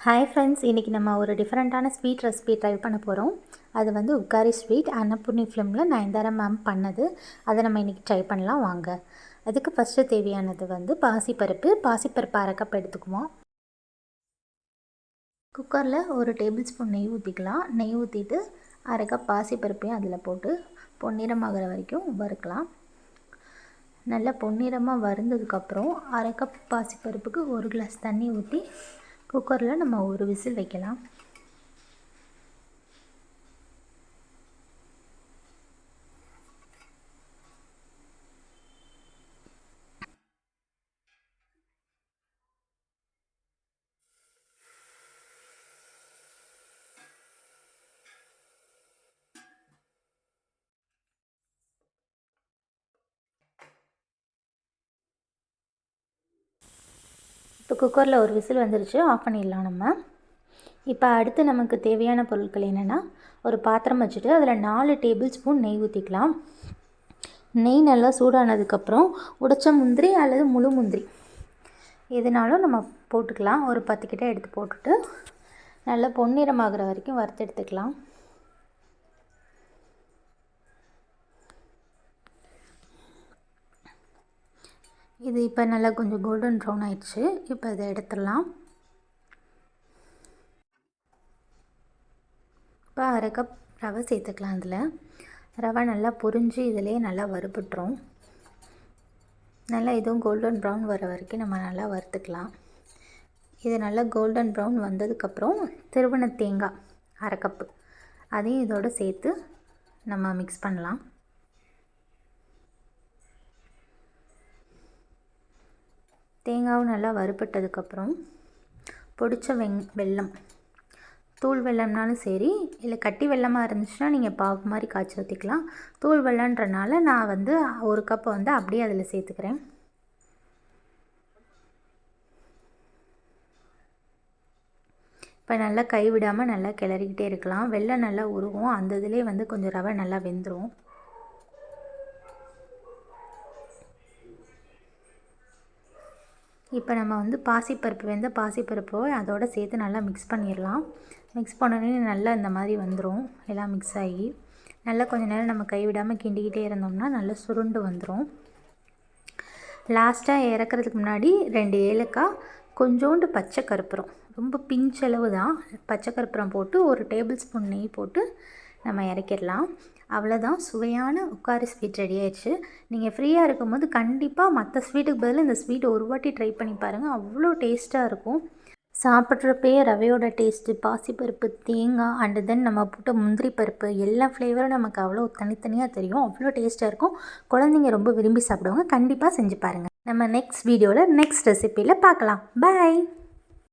Hi friends இன்றைக்கி நம்ம ஒரு டிஃப்ரெண்ட்டான ஸ்வீட் ரெசிபி ட்ரை பண்ண போகிறோம் அது வந்து உக்காரி ஸ்வீட் அன்னபூர்ணி ஃபிலிமில் நயன்தாரா மேம் பண்ணது. அதை நம்ம இன்றைக்கி ட்ரை பண்ணலாம் வாங்க. அதுக்கு ஃபஸ்ட்டு தேவையானது வந்து பாசிப்பருப்பு. பாசிப்பருப்பு அரைக்கப் எடுத்துக்குவோம். குக்கரில் ஒரு டேபிள் ஸ்பூன் நெய் ஊற்றிக்கலாம் நெய் ஊற்றிட்டு அரைக்கப் பாசிப்பருப்பையும் அதில் போட்டு பொன்னிறமாகிற வரைக்கும் வறுக்கலாம். நல்லா பொன்னிறமாக வறுந்ததுக்கப்புறம் அரைக்கப் பாசிப்பருப்புக்கு ஒரு கிளாஸ் தண்ணி ஊற்றி குக்கரில் நம்ம ஒரு விசில் வைக்கலாம். இப்போ குக்கரில் ஒரு விசில் வந்துருச்சு ஆஃப் பண்ணிடலாம் நம்ம. இப்போ அடுத்து நமக்கு தேவையான பொருட்கள் என்னென்னா ஒரு பாத்திரம் வச்சுட்டு அதில் நாலு டேபிள் ஸ்பூன் நெய் ஊற்றிக்கலாம் நெய் நல்லா சூடானதுக்கப்புறம் உடைச்ச முந்திரி அல்லது முழு முந்திரி எதுனாலும் நம்ம போட்டுக்கலாம். ஒரு பத்து கிட்ட எடுத்து போட்டுட்டு நல்லா பொன்னிறமாகிற வரைக்கும் வறுத்து எடுத்துக்கலாம். இது இப்போ நல்லா கொஞ்சம் கோல்டன் ப்ரௌன் ஆயிடுச்சு. இப்போ இதை எடுத்துடலாம். இப்போ அரை கப் ரவை சேர்த்துக்கலாம் அதில் ரவை நல்லா பொரிஞ்சு இதிலே நல்லா வறுபட்டுரும். நல்லா இதுவும் கோல்டன் ப்ரௌன் வர வரைக்கும் நம்ம நல்லா வறுத்துக்கலாம். இது நல்லா கோல்டன் ப்ரௌன் வந்ததுக்கப்புறம் திருவண தேங்காய் அரை கப்பு அதையும் இதோடு சேர்த்து நம்ம மிக்ஸ் பண்ணலாம். தேங்காவும் நல்லா வறுபட்டதுக்கப்புறம் பொடிச்ச வெங் வெல்லம். தூள் வெள்ளம்னாலும் சரி இல்லை கட்டி வெள்ளமாக இருந்துச்சுன்னா நீங்கள் பாவு மாதிரி காய்ச்சி ஊற்றிக்கலாம் தூள் வெள்ளன்றனால நான் வந்து ஒரு கப்பை வந்து அப்படியே அதில் சேர்த்துக்கிறேன். இப்போ நல்லா கைவிடாமல் நல்லா கிளறிக்கிட்டே இருக்கலாம். வெள்ளம் நல்லா உருகும். அந்த இதுலேயே வந்து கொஞ்சம் ரவை நல்லா வெந்துடும் இப்போ நம்ம வந்து பாசிப்பருப்பு வெந்த பாசிப்பருப்போ அதோடு சேர்த்து நல்லா மிக்ஸ் பண்ணிடலாம். மிக்ஸ் பண்ணோடனே நல்லா இந்த மாதிரி வந்துடும் எல்லாம் மிக்ஸ் ஆகி நல்லா கொஞ்சம் நேரம் நம்ம கைவிடாமல் கிண்டிக்கிட்டே இருந்தோம்னா நல்லா சுருண்டு வந்துடும் லாஸ்ட்டாக இறக்குறதுக்கு முன்னாடி ரெண்டு ஏலக்காய் கொஞ்சோண்டு பச்சை கருப்பரம். ரொம்ப பிஞ்சளவு தான். பச்சை கருப்புரம் போட்டு ஒரு டேபிள் ஸ்பூன் நெய் போட்டு நம்ம இறக்கிடலாம். அவ்வளோதான் சுவையான உட்காரி ஸ்வீட் ரெடி ஆயிடுச்சு. நீங்கள் ஃப்ரீயாக இருக்கும்போது கண்டிப்பாக மற்ற ஸ்வீட்டுக்கு பதில் இந்த ஸ்வீட் ஒரு வாட்டி ட்ரை பண்ணி பாருங்கள் அவ்வளோ டேஸ்ட்டாக இருக்கும். சாப்பிட்றப்பே ரவையோட டேஸ்ட்டு பாசிப்பருப்பு தேங்காய் அண்டு தென் நம்ம போட்ட முந்திரி பருப்பு எல்லா ஃப்ளேவரும் நமக்கு அவ்வளோ தனித்தனியாக தெரியும். அவ்வளோ டேஸ்ட்டாக இருக்கும். குழந்தைங்க ரொம்ப விரும்பி சாப்பிடுவாங்க. கண்டிப்பாக செஞ்சு பாருங்கள் நம்ம நெக்ஸ்ட் வீடியோவில் நெக்ஸ்ட் ரெசிப்பியில் பார்க்கலாம். பாய்